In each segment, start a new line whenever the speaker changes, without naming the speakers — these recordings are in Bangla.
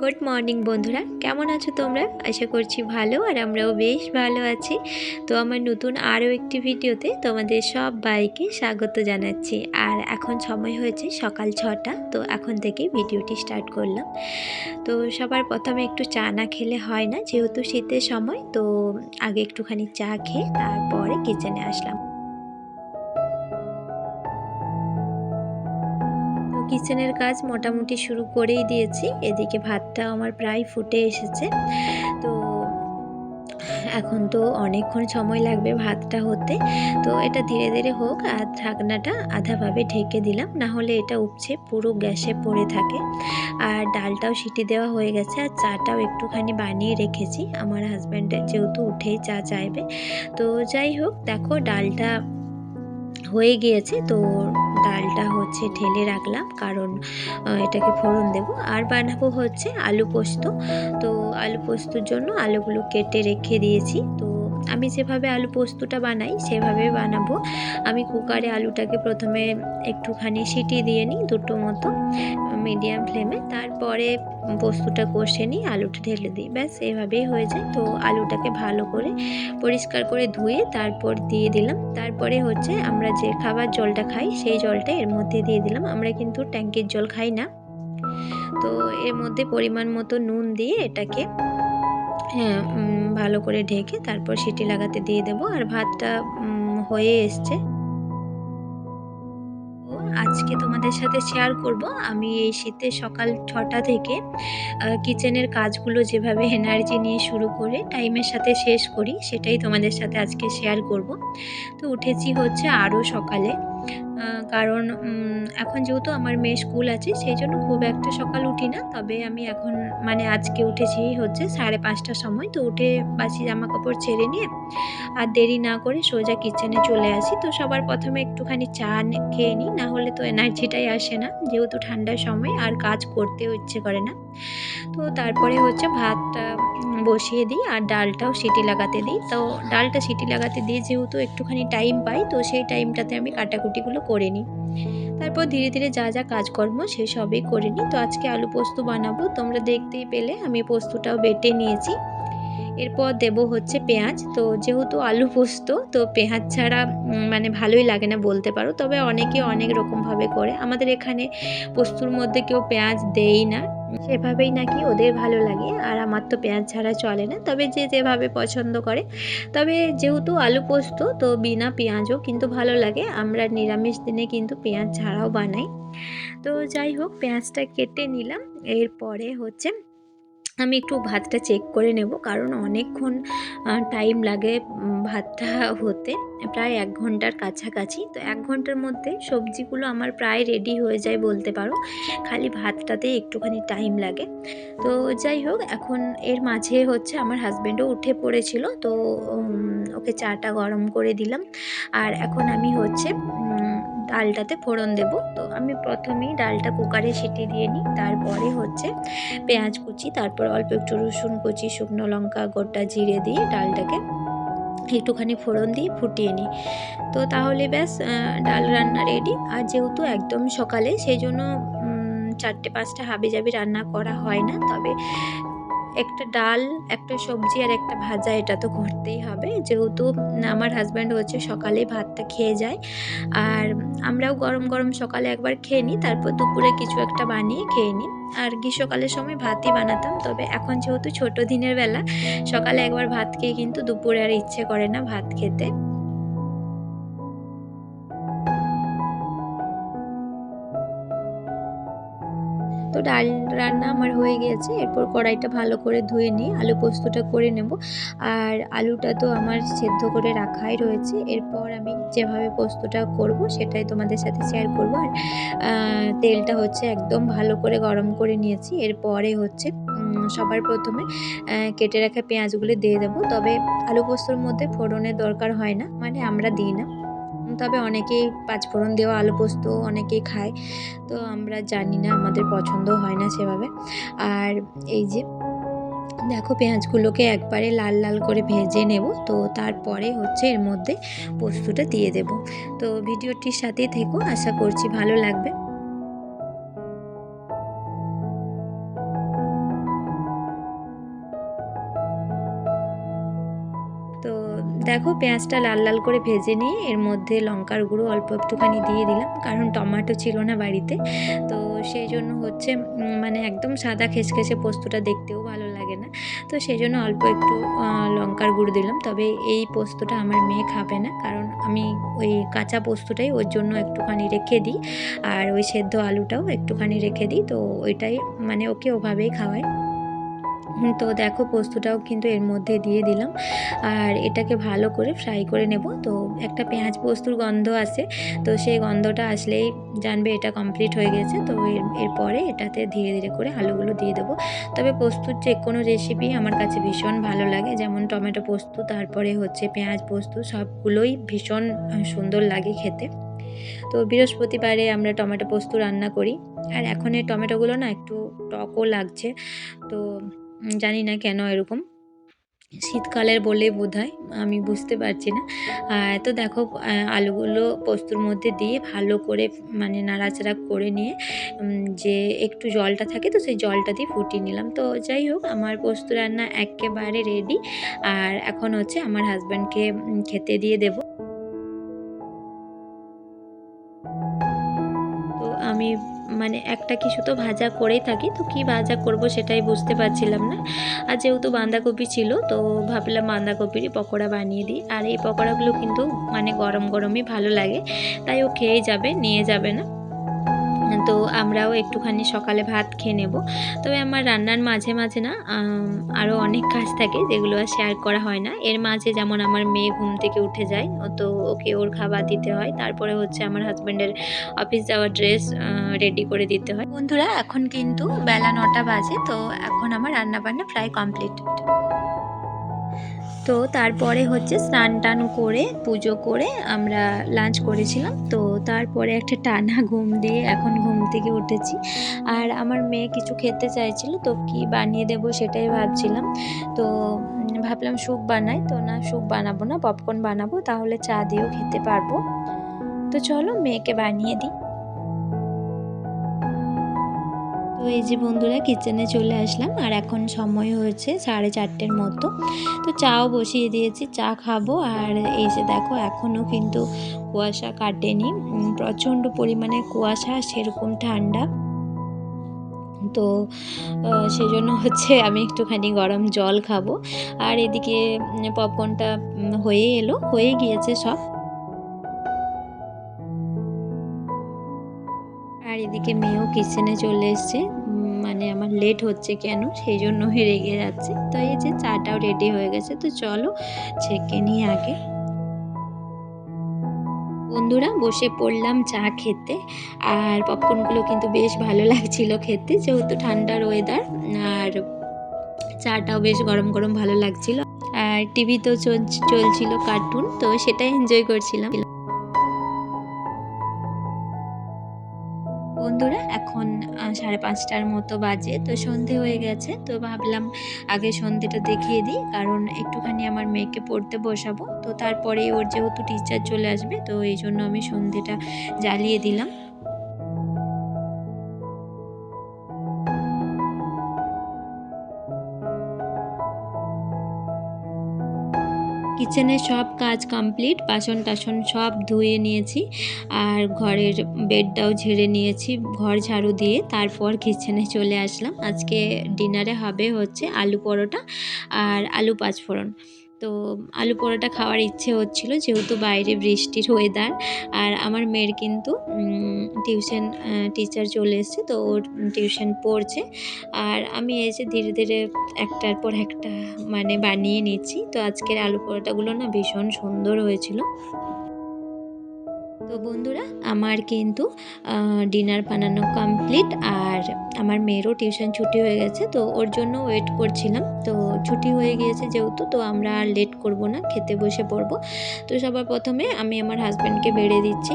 গুড মর্নিং বন্ধুরা। কেমন আছো তোমরা? আশা করছি ভালো, আর আমরাও বেশ ভালো আছি। তো আমার নতুন আরও একটি ভিডিওতে তোমাদের সব বাইকে স্বাগত জানাচ্ছি। আর এখন সময় হয়েছে সকাল ছটা, তো এখন থেকে ভিডিওটি স্টার্ট করলাম। তো সবার প্রথমে একটু চা না খেলে হয় না, যেহেতু শীতের সময়, তো আগে একটুখানি চা খেয়ে তারপরে কিচেনে আসলাম। কিচেনের কাজ মোটামুটি শুরু করেই দিয়েছি। এদিকে ভাতটা আমার প্রায় ফুটে এসেছে। তো এখন তো অনেকক্ষণ সময় লাগবে ভাতটা হতে। তো এটা ধীরে ধীরে হোক আর ঢাকনাটা আধাভাবে ঢেকে দিলাম। না হলে এটা উপচে পুরো গ্যাসে পড়ে থাকে। আর ডালটাও সিটি দেওয়া হয়ে গেছে। আর চাটাও একটুখানি বানিয়ে রেখেছি। আমার হাজব্যান্ডের যেহেতু উঠেই চা চাইবে। তো যাই হোক, দেখো ডালটা হয়ে গিয়েছে। তো ডালটা হচ্ছে ঢেলে রাখলাম, কারণ এটাকে ফোড়ন দেব। আর বানাবো হচ্ছে আলু পোস্ত। তো আলু পোস্তর জন্য আলুগুলো কেটে রেখে দিয়েছি। তো আমি যেভাবে আলু পোস্তটা বানাই সেভাবে বানাবো। আমি কুকারে আলুটাকে প্রথমে একটুখানি সিটি দিয়ে নিই দুটো মতো মিডিয়াম ফ্লেমে তারপরে পোস্তটা কষে নিই, আলুটা ঢেলে দিই। ব্যাস, এভাবেই হয়ে যায়। তো আলুটাকে ভালো করে পরিষ্কার করে ধুয়ে তারপর দিয়ে দিলাম। তারপরে হচ্ছে আমরা যে খাবার জলটা খাই, সেই জলটা এর মধ্যে দিয়ে দিলাম। আমরা কিন্তু ট্যাঙ্কির জল খাই না। তো এর মধ্যে পরিমাণ মতো নুন দিয়ে এটাকে হ্যাঁ ভালো করে ঢেকে তারপর সিটি লাগাতে দিয়ে দেব আর ভাতটা হয়ে এসছে। আজকে তোমাদের সাথে শেয়ার করব। আমি এই শীতে সকাল ছটা থেকে কিচেনের কাজগুলো যেভাবে এনার্জি নিয়ে শুরু করে টাইমের সাথে শেষ করি, সেটাই তোমাদের সাথে আজকে শেয়ার করব। তো উঠেছি হচ্ছে আরও সকালে। কারণ এখন যেহেতু আমার মেয়ে স্কুল আছে, সেই জন্য খুব একটা সকাল উঠি না। তবে আমি এখন মানে আজকে উঠেছি হচ্ছে সাড়ে পাঁচটার সময়। তো উঠে বাসি জামা কাপড় ছেড়ে নিয়ে আর দেরি না করে সোজা কিচেনে চলে আসি। তো সবার প্রথমে একটুখানি চা খেয়ে নিই, না হলে তো এনার্জিটাই আসে না। যেহেতু ঠান্ডার সময় আর কাজ করতেও ইচ্ছে করে না। তো তারপরে হচ্ছে ভাতটা বসিয়ে দিই আর ডালটাও সিটি লাগাতে দিই। তো ডালটা সিটি লাগাতে দিয়ে যেহেতু একটুখানি টাইম পাই, তো সেই টাইমটাতে আমি কাটাকুটিগুলো করে নিই। তারপর ধীরে ধীরে যা যা কাজকর্ম সে সবই করে নিই। তো আজকে আলু পোস্ত বানাবো, তোমরা দেখতেই পেলে আমি পোস্তটাও বেটে নিয়েছি। এরপর দেব হচ্ছে পেঁয়াজ। তো যেহেতু আলু পোস্ত, তো পেঁয়াজ ছাড়া মানে ভালোই লাগে না বলতে পারো। তবে অনেকে অনেক রকমভাবে করে। আমাদের এখানে পোস্তুর মধ্যে কেউ পেঁয়াজ দেই না। সেভাবেই নাকি ওদের ভালো লাগে। আর আমার তো পেঁয়াজ ছাড়া চলে না। তবে যে যেভাবে পছন্দ করে। তবে যেহেতু আলু পোস্ত, তো বিনা পেঁয়াজও কিন্তু ভালো লাগে। আমরা নিরামিষ দিনে কিন্তু পেঁয়াজ ছাড়াও বানাই। তো যাই হোক, পেঁয়াজটা কেটে নিলাম। এরপরে হচ্ছে আমি একটু ভাতটা চেক করে নেব, কারণ অনেকক্ষণ টাইম লাগে ভাতটা হতে। প্রায় এক ঘণ্টার কাছাকাছি। তো এক ঘণ্টার মধ্যে সবজিগুলো আমার প্রায় রেডি হয়ে যায় বলতে পারো। খালি ভাতটাতে একটুখানি টাইম লাগে। তো যাই হোক, এখন এর মাঝে হচ্ছে আমার হাজব্যান্ডও উঠে পড়েছিল। তো ওকে চাটা গরম করে দিলাম। আর এখন আমি হচ্ছে ডালটাতে ফোড়ন দেব। তো আমি প্রথমেই ডালটা কুকারে সিটি দিয়ে নিই, তারপরে হচ্ছে পেঁয়াজ কুচি, তারপর অল্প একটু রসুন কুচি, শুকনো লঙ্কা, গোটা জিরে দিয়ে ডালটাকে একটুখানি ফোড়ন দিয়ে ফুটিয়ে নিই। তো তাহলে ব্যাস ডাল রান্না রেডি আর যেহেতু একদম সকালে, সেই জন্য চারটে পাঁচটা হাবি জাবি রান্না করা হয় না, তবে একটা ডাল, একটা সবজি আর একটা ভাজা এটা তো করতেই হবে। যেহেতু আমার হাজব্যান্ড হচ্ছে সকালে ভাতটা খেয়ে যায়, আর আমরাও গরম গরম সকালে একবার খেয়ে নিই, তারপর দুপুরে কিছু একটা বানিয়ে খেয়ে নিই। আর গ্রীষ্মকালের সময় ভাতই বানাতাম, তবে এখন যেহেতু ছোট দিনের বেলা, সকালে একবার ভাত খেয়ে কিন্তু দুপুরে আর ইচ্ছে করে না ভাত খেতে। তো ডাল রান্না আমার হয়ে গিয়েছে এরপর কড়াইটা ভালো করে ধুয়ে নিয়ে আলু পোস্তটা করে নেব। আর আলুটা তো আমার সেদ্ধ করে রাখাই রয়েছে। এরপর আমি যেভাবে পোস্তটা করব সেটাই তোমাদের সাথে শেয়ার করব। আর তেলটা হচ্ছে একদম ভালো করে গরম করে নিয়েছি। এরপরে হচ্ছে সবার প্রথমে কেটে রাখা পেঁয়াজগুলো দিয়ে দেবো। তবে আলু পোস্তর মধ্যে ফোড়নের দরকার হয় না। মানে আমরা দিই না। তবে অনেকেই পাঁচফোড়ন দেওয়া আলু পোস্ত অনেকেই খায়। তো আমরা জানি না, আমাদের পছন্দ হয় না সেভাবে। আর এই যে, দেখো পেঁয়াজগুলোকে একবারে লাল লাল করে ভেজে নেব। তো তারপরে হচ্ছে এর মধ্যে পোস্তটা দিয়ে দেব। তো ভিডিওটির সাথেই থেকো, আশা করছি ভালো লাগবে। দেখো পেঁয়াজটা লাল লাল করে ভেজে নিয়ে এর মধ্যে লঙ্কার গুঁড়ো অল্প একটুখানি দিয়ে দিলাম, কারণ টমাটো ছিল না বাড়িতে। তো সেই জন্য হচ্ছে মানে একদম সাদা খেসখেসে পোস্তটা দেখতেও ভালো লাগে না। তো সেই জন্য অল্প একটু লঙ্কার গুঁড়ো দিলাম। তবে এই পোস্তটা আমার মেয়ে খাবে না, কারণ আমি ওই কাঁচা পোস্তটাই ওর জন্য একটুখানি রেখে দিই। আর ওই সেদ্ধ আলুটাও একটুখানি রেখে দিই, তো ওইটাই মানে ওকে ওভাবেই খাওয়াই। তো দেখো পোস্তটাও কিন্তু এর মধ্যে দিয়ে দিলাম। আর এটাকে ভালো করে ফ্রাই করে নেব। তো একটা পেঁয়াজ পোস্তুর গন্ধ আসে তো সেই গন্ধটা আসলেই জানবে এটা কমপ্লিট হয়ে গেছে। তো এর, এরপরে এটাতে ধীরে ধীরে করে আলুগুলো দিয়ে দেবো। তবে পোস্তুর যে কোনো রেসিপি আমার কাছে ভীষণ ভালো লাগে। যেমন টমেটো পোস্ত, তারপরে হচ্ছে পেঁয়াজ পোস্ত, সবগুলোই ভীষণ সুন্দর লাগে খেতে। তো বৃহস্পতিবারে আমরা টমেটো পোস্ত রান্না করি। আর এখন এই টমেটোগুলো না একটু টকও লাগছে। তো জানি না কেন এরকম। শীতকালের বলেই বোধ হয় আমি বুঝতে পারছি না। তো দেখো আলুগুলো পোস্তর মধ্যে দিয়ে ভালো করে মানে নাড়াচাড়া করে নিয়ে যে একটু জলটা থাকে তো সেই জলটা দিয়ে ফুটিয়ে নিলাম। তো যাই হোক, আমার পোস্ত রান্না একেবারে রেডি আর এখন হচ্ছে আমার হাজব্যান্ডকে খেতে দিয়ে দেব। মানে একটা কিছু তো ভাজা করেই থাকি, তো কি ভাজা করব সেটাই বুঝতে পারছিলাম না। আর যেহেতু বাঁধাকপি ছিল, তো ভাবলাম বাঁধাকপির পকোড়া বানিয়ে দিই। আর এই পকোড়াগুলো কিন্তু মানে গরম গরমই ভালো লাগে, তাই ও খেয়ে যাবে, নিয়ে যাবে না। তো আমরাও একটুখানি সকালে ভাত খেয়ে নেব। তবে আমার রান্নার মাঝে মাঝে না আরও অনেক কাজ থাকে যেগুলো আর শেয়ার করা হয় না। এর মাঝে যেমন আমার মেয়ে ঘুম থেকে উঠে যায় তো ওকে ওর খাবার দিতে হয়। তারপরে হচ্ছে আমার হাজব্যান্ডের অফিস যাওয়ার ড্রেস রেডি করে দিতে হয়। বন্ধুরা, এখন কিন্তু বেলা নটা বাজে, তো এখন আমার রান্নাবান্না প্রায় কমপ্লিট তো তারপরে হচ্ছে স্নান টান করে, পুজো করে আমরা লাঞ্চ করেছিলাম। তো তারপরে একটা টানা ঘুম দিয়ে এখন ঘুম থেকে উঠেছি। আর আমার মেয়ে কিছু খেতে চাইছিল, তো কি বানিয়ে দেব সেটাই ভাবছিলাম। তো ভাবলাম স্যুপ বানাই, তো না স্যুপ বানাবো না, পপকর্ন বানাবো, তাহলে চা দিয়েও খেতে পারব। তো চলো মেয়েকে বানিয়ে দিই। তো এই যে বন্ধুরা কিচেনে চলে আসলাম। আর এখন সময় হয়েছে সাড়ে চারটের মতো। তো চাও বসিয়ে দিয়েছি চা খাব। আর এই যে দেখো এখনও কিন্তু কুয়াশা কাটেনি। প্রচণ্ড পরিমাণে কুয়াশা সেরকম ঠান্ডা। তো আহ, সেজন্য হচ্ছে আমি একটুখানি গরম জল খাব। আর এদিকে পপকর্নটা হয়ে এলো। হয়ে গিয়েছে সব। আর এদিকে মেয়েও কিচেনে চলে এসছে। মানে আমার লেট হচ্ছে কেন? সেই জন্য রেগে যাচ্ছে। তো এই যে চাটাও রেডি হয়ে গেছে। তো চলো ছেঁকে নিই আগে। বন্ধুরা, বসে পড়লাম চা খেতে। আর পপকর্নগুলো কিন্তু বেশ ভালো লাগছিল খেতে, যেহেতু ঠান্ডার ওয়েদার আর চাটাও বেশ গরম গরম ভালো লাগছিল। আর টিভি টিভিতেও চলছিল কার্টুন তো সেটাই এনজয় করছিলাম। সাড়ে পাঁচটার মতো বাজে, তো সন্ধে হয়ে গেছে, তো ভাবলাম আগে সন্ধেটা দেখিয়ে দিই, কারণ একটুখানি আমার মেয়েকে পড়তে বসাবো, তো তারপরে ওর যেহেতু টিচার চলে আসবে, তো এই জন্য আমি সন্ধেটা জ্বালিয়ে দিলাম। কিচেনের সব কাজ কমপ্লিট, বাসন টাসন সব ধুয়ে নিয়েছি আর ঘরের বেডটাও ঝেড়ে নিয়েছি, ঘর ঝাড়ু দিয়ে তারপর কিচেনে চলে আসলাম। আজকে ডিনারে হবে হচ্ছে আলু পরোটা আর আলু পাঁচফোড়ন। তো আলু পরোটা খাওয়ার ইচ্ছে হচ্ছিল, যেহেতু বাইরে বৃষ্টির ওয়েদার আর আমার মেয়ের কিন্তু টিউশন টিচার চলে এসছে, তো ওর টিউশন পড়ছে। আর আমি যে ধীরে ধীরে একটার পর একটা মানে বানিয়ে নিচ্ছি, তো আজকের আলু পরোটাগুলো না ভীষণ সুন্দর হয়েছিল। তো বন্ধুরা, আমার কিন্তু ডিনার বানানো কমপ্লিট আর আমার মেয়েরও টিউশন ছুটি হয়ে গেছে, তো ওর জন্য ওয়েট করছিলাম। তো ছুটি হয়ে গিয়েছে যেহেতু, তো আমরা আর লেট করব না, খেতে বসে পড়ব। তো সবার প্রথমে আমি আমার হাজব্যান্ডকে বেড়ে দিচ্ছি।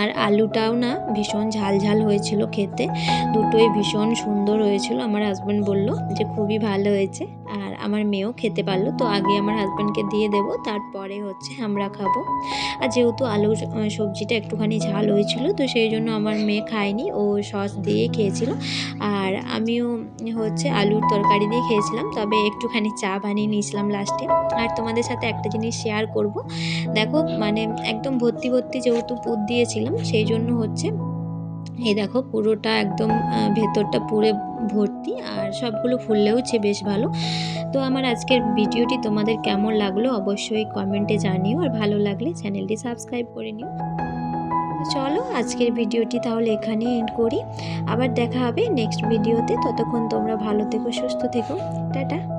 আর আলুটাও না ভীষণ ঝাল ঝাল হয়েছিল খেতে। দুটোই ভীষণ সুন্দর হয়েছিল, আমার হাজব্যান্ড বলল যে খুবই ভালো হয়েছে। আর আমার মেয়েও খেতে পারল তো আগে আমার হাজব্যান্ডকে দিয়ে দেবো তারপরে হচ্ছে আমরা খাব। আর যেহেতু আহ, সবজিটা একটুখানি ঝাল হয়েছিল তো সেই জন্য আমার মেয়ে খায়নি ও সস দিয়ে খেয়েছিল। আর আমিও হচ্ছে আলুর তরকারি দিয়ে খেয়েছিলাম তবে একটুখানি চা বানিয়ে নিয়েছিলাম লাস্টে আর তোমাদের সাথে একটা জিনিস শেয়ার করব। দেখো মানে একদম ভর্তি ভর্তি যেহেতু পুর দিয়েছিলাম সেই জন্য হচ্ছে এই দেখো পুরোটা একদম ভেতরটা পুরে ভর্তি আর সবগুলো ফুললেওছে বেশ ভালো। তো আমার আজকের ভিডিওটি তোমাদের কেমন লাগল অবশ্যই কমেন্টে জানিও আর ভালো লাগলে চ্যানেলটি সাবস্ক্রাইব করে নিও। চলো আজকের ভিডিওটি তাহলে এখানেই এন্ড করি। আবার দেখা হবে নেক্সট ভিডিওতে ততক্ষণ তোমরা ভালো থেকো, সুস্থ থেকো। টাটা।